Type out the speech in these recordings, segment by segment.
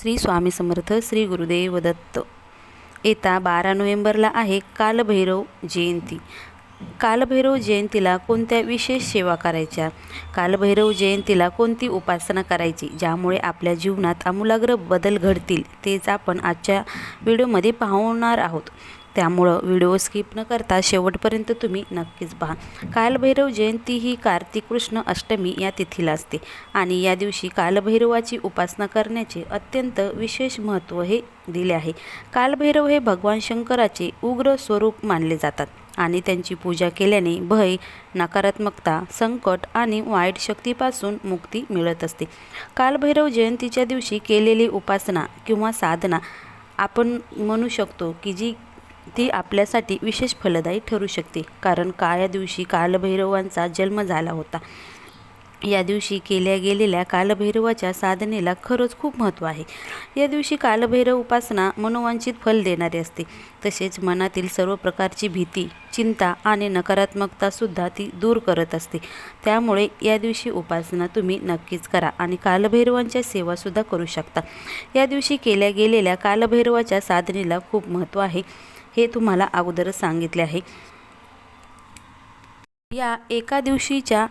श्री स्वामी समर्थ श्री गुरुदेव दत्त. येता बारा नोव्हेंबरला आहे कालभैरव जयंती. कालभैरव जयंतीला कोणत्या विशेष सेवा करायच्या? कालभैरव जयंतीला कोणती उपासना करायची? ज्यामुळे आपल्या जीवनात आमूलाग्र बदल घडतील तेच आपण आजच्या व्हिडिओमध्ये पाहणार आहोत. त्यामुळं व्हिडिओ स्किप न करता शेवटपर्यंत तुम्ही नक्कीच पहा. कालभैरव जयंती ही कार्तिक कृष्ण अष्टमी या तिथीला असते आणि या दिवशी कालभैरवाची उपासना करण्याचे अत्यंत विशेष महत्त्व हे दिले आहे. कालभैरव हे भगवान शंकराचे उग्र स्वरूप मानले जातात आणि त्यांची पूजा केल्याने भय नकारात्मकता संकट आणि वाईट शक्तीपासून मुक्ती मिळत असते. कालभैरव जयंतीच्या दिवशी केलेली उपासना किंवा साधना आपण म्हणू शकतो की जी ती आपल्यासाठी विशेष फलदायी ठरू शकते. कारण काळ्या दिवशी कालभैरवांचा जन्म झाला होता. या दिवशी केल्या गेलेल्या कालभैरवाच्या साधनेला खरंच खूप महत्त्व आहे. या दिवशी कालभैरव उपासना मनोवांछित फल देणारी असते. तसेच मनातील सर्व प्रकारची भीती चिंता आणि नकारात्मकतासुद्धा ती दूर करत असते. त्यामुळे या दिवशी उपासना तुम्ही नक्कीच करा आणि कालभैरवांच्या सेवासुद्धा करू शकता. या दिवशी केल्या गेलेल्या कालभैरवाच्या साधनेला खूप महत्त्व आहे. हे तुम्हाला अगोदरच सांगितले आहे. या एका दिवशीच्या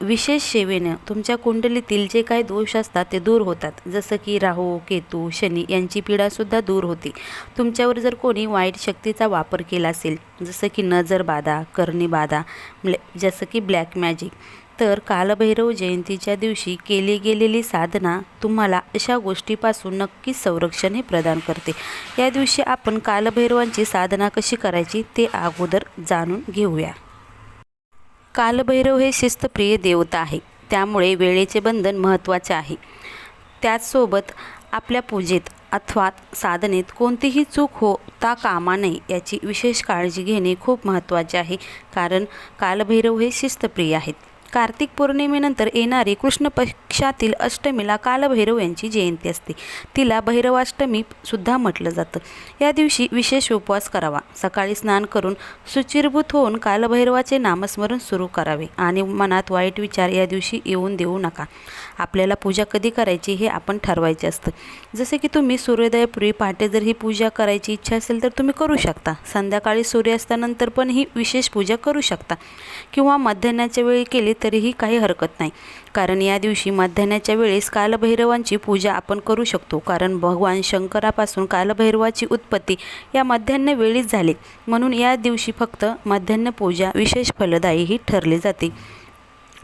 विशेष सेवेनं तुमच्या कुंडलीतील जे काही दोष असतात ते दूर होतात. जसं की राहू केतू शनी यांची पीडासुद्धा दूर होते. तुमच्यावर जर कोणी वाईट शक्तीचा वापर केला असेल जसं की नजर बाधा करणी बाधा ब्लॅ जसं की ब्लॅक मॅजिक तर कालभैरव जयंतीच्या दिवशी केली गेलेली साधना तुम्हाला अशा गोष्टीपासून नक्कीच संरक्षण हे प्रदान करते. या दिवशी आपण कालभैरवांची साधना कशी करायची ते अगोदर जाणून घेऊया. कालभैरव हे शिस्तप्रिय देवता आहे. त्यामुळे वेळेचे बंधन महत्त्वाचे आहे. त्याचसोबत आपल्या पूजेत अथवा साधनेत कोणतीही चूक होता कामा नये याची विशेष काळजी घेणे खूप महत्त्वाचे आहे. कारण कालभैरव हे शिस्तप्रिय आहेत. कार्तिक पौर्णिमेनंतर येणारी कृष्ण पक्षातील अष्टमीला कालभैरव यांची जयंती असते. तिला भैरवाष्टमी सुद्धा म्हटलं जातं. या दिवशी विशेष उपवास करावा. सकाळी स्नान करून सुचिरभूत होऊन कालभैरवाचे नामस्मरण सुरू करावे आणि मनात वाईट विचार या दिवशी येऊन देऊ नका. आपल्याला पूजा कधी करायची हे आपण ठरवायचे असतं. जसे की तुम्ही सूर्योदयापूर्वी पहाटे जर ही पूजा करायची इच्छा असेल तर तुम्ही करू शकता. संध्याकाळी सूर्यास्तानंतर पण ही विशेष पूजा करू शकता. किंवा मध्यान्हाच्या वेळी केली तरीही काही हरकत नाही. कारण या दिवशी मध्यान्हाच्या वेळेस कालभैरवांची पूजा आपण करू शकतो. कारण भगवान शंकरापासून कालभैरवाची उत्पत्ती या मध्यान्ह वेळीच झाली. म्हणून या दिवशी फक्त मध्यान्ह पूजा विशेष फलदायी ही ठरली जाते.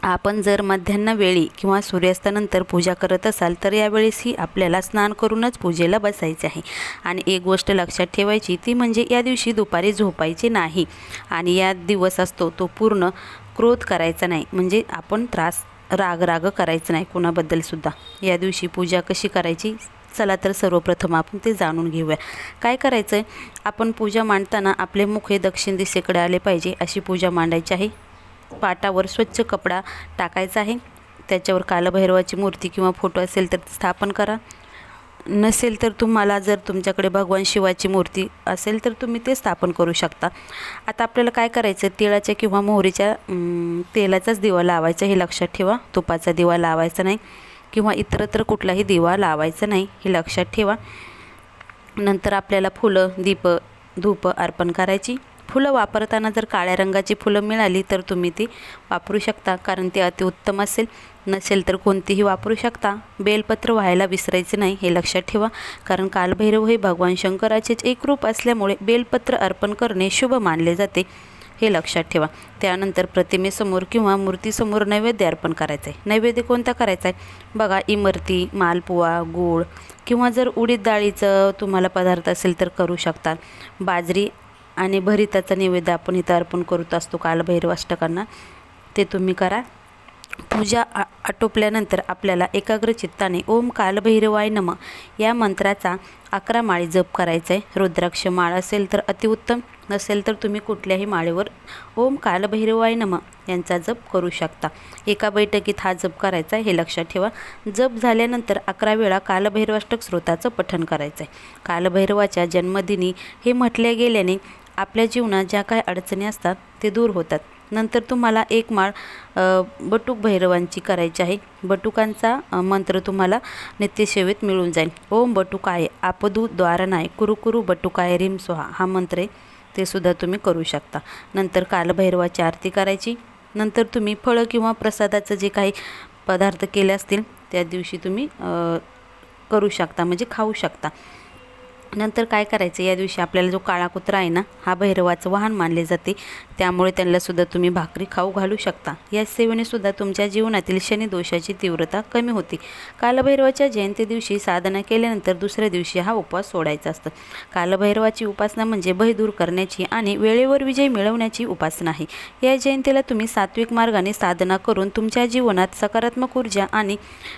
आपण जर मध्यान्हवेळी किंवा सूर्यास्तानंतर पूजा करत असाल तर यावेळेसही आपल्याला स्नान करूनच पूजेला बसायचे आहे. आणि एक गोष्ट लक्षात ठेवायची ती म्हणजे या दिवशी दुपारी झोपायचे नाही. आणि या दिवस असतो तो पूर्ण क्रोध करायचा नाही. म्हणजे आपण त्रास राग राग करायचं नाही कुणाबद्दलसुद्धा या दिवशी पूजा कशी करायची? चला तर सर्वप्रथम आपण ते जाणून घेऊया. काय करायचं आहे आपण पूजा मांडताना आपले मुख हे दक्षिण दिशेकडे आले पाहिजे अशी पूजा मांडायची आहे. पाटावर स्वच्छ कपडा टाकायचा आहे. त्याच्यावर कालभैरवाची मूर्ती किंवा फोटो असेल तर स्थापन करा. नसेल तर तुम्हाला जर तुमच्याकडे भगवान शिवाची मूर्ती असेल तर तुम्ही ते स्थापन करू शकता. आता आपल्याला काय करायचं? तिळाच्या किंवा मोहरीच्या तेलाचाच दिवा लावायचा. हे लक्षात ठेवा. तुपाचा दिवा लावायचा नाही. किंवा इतरत्र कुठलाही दिवा लावायचा नाही. हे लक्षात ठेवा. नंतर आपल्याला फुलं दीप धूप अर्पण करायची. फुलं वापरताना जर काळ्या रंगाची फुलं मिळाली तर तुम्ही ती वापरू शकता कारण ते अतिउत्तम असेल. नसेल तर कोणतीही वापरू शकता. बेलपत्र व्हायला विसरायचे नाही हे लक्षात ठेवा कारण कालभैरव हे भगवान शंकराचेच एक रूप असल्यामुळे बेलपत्र अर्पण करणे शुभ मानले जाते हे लक्षात ठेवा. त्यानंतर प्रतिमेसमोर किंवा मूर्तीसमोर नैवेद्य अर्पण करायचं आहे नैवेद्य कोणता करायचा आहे बघा इमरती मालपुवा गूळ किंवा जर उडीद डाळीचं तुम्हाला पदार्थ असेल तर करू शकता. बाजरी आणि भरिताचा नैवेद्य आपण इथं अर्पण करत असतो कालभैरवाष्टकांना ते तुम्ही करा. पूजा आ आटोपल्यानंतर आपल्याला एकाग्र चित्ताने ओम कालभैरवाय नम या मंत्राचा अकरा माळी जप करायचा आहे रुद्राक्ष माळ असेल तर अतिउत्तम नसेल तर तुम्ही कुठल्याही माळेवर ओम कालभैरवाय नम यांचा जप करू शकता. एका बैठकीत हा जप करायचा आहे हे लक्षात ठेवा. जप झाल्यानंतर अकरा वेळा कालभैरवाष्टक स्रोताचं पठण करायचं आहे कालभैरवाच्या जन्मदिनी हे म्हटल्या गेल्याने आपल्या जीवनात ज्या काही अडचणी असतात ते दूर होतात. नंतर तुम्हाला एक माळ बटूक भैरवांची करायची आहे. बटुकांचा मंत्र तुम्हाला नित्यसेवेत मिळून जाईल. ओम बटुकाय आपदू द्वारनाय कुरुकुरु बटुकाय रिम सोहा. हा मंत्र आहे. ते सुद्धा तुम्ही करू शकता. नंतर कालभैरवाची आरती करायची. नंतर तुम्ही फळं किंवा प्रसादाचं जे काही पदार्थ केले असतील त्या दिवशी तुम्ही करू शकता म्हणजे खाऊ शकता. नंतर काय करायचं? या दिवशी आपल्याला जो काळा कुत्रा आहे ना हा भैरवाचं वाहन मानले जाते. त्यामुळे त्यांनासुद्धा तुम्ही भाकरी खाऊ घालू शकता. या सेवेने सुद्धा तुमच्या जीवनातील शनिदोषाची तीव्रता कमी होते. कालभैरवाच्या जयंती दिवशी साधना केल्यानंतर दुसऱ्या दिवशी हा उपवास सोडायचा असतं. कालभैरवाची उपासना म्हणजे भय दूर करण्याची आणि वेळेवर विजय मिळवण्याची उपासना आहे. या जयंतीला तुम्ही सात्विक मार्गाने साधना करून तुमच्या जीवनात सकारात्मक ऊर्जा आणि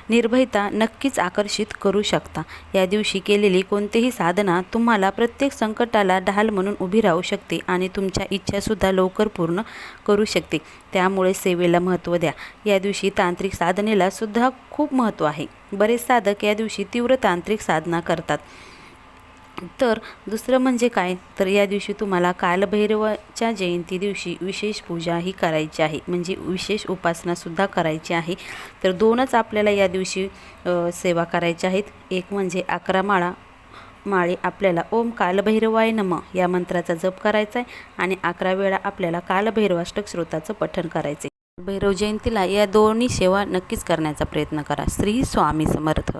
निर्भयता नक्कीच आकर्षित करू शकता. या दिवशी केलेली कोणतेही साधना तुम्हाला प्रत्येक संकटाला ढाल म्हणून उभी राहू शकते आणि तुमच्या इच्छासुद्धा लवकर पूर्ण करू शकते. त्यामुळे सेवेला महत्त्व द्या. या दिवशी तांत्रिक साधनेला सुद्धा खूप महत्त्व आहे. बरेच साधक या दिवशी तीव्र तांत्रिक साधना करतात. तर दुसरं म्हणजे काय? तर या दिवशी तुम्हाला कालभैरवाच्या जयंती दिवशी विशेष पूजा ही करायची आहे. म्हणजे विशेष उपासनासुद्धा करायची आहे. तर दोनच आपल्याला या दिवशी सेवा करायच्या आहेत. एक म्हणजे अकरा माळा माळी आपल्याला ओम कालभैरवाय नम या मंत्राचा जप करायचा आहे आणि अकरा वेळा आपल्याला कालभैरवाष्टक स्रोताचं पठण करायचे भैरव जयंतीला या दोन्ही सेवा नक्कीच करण्याचा प्रयत्न करा. श्री स्वामी समर्थ.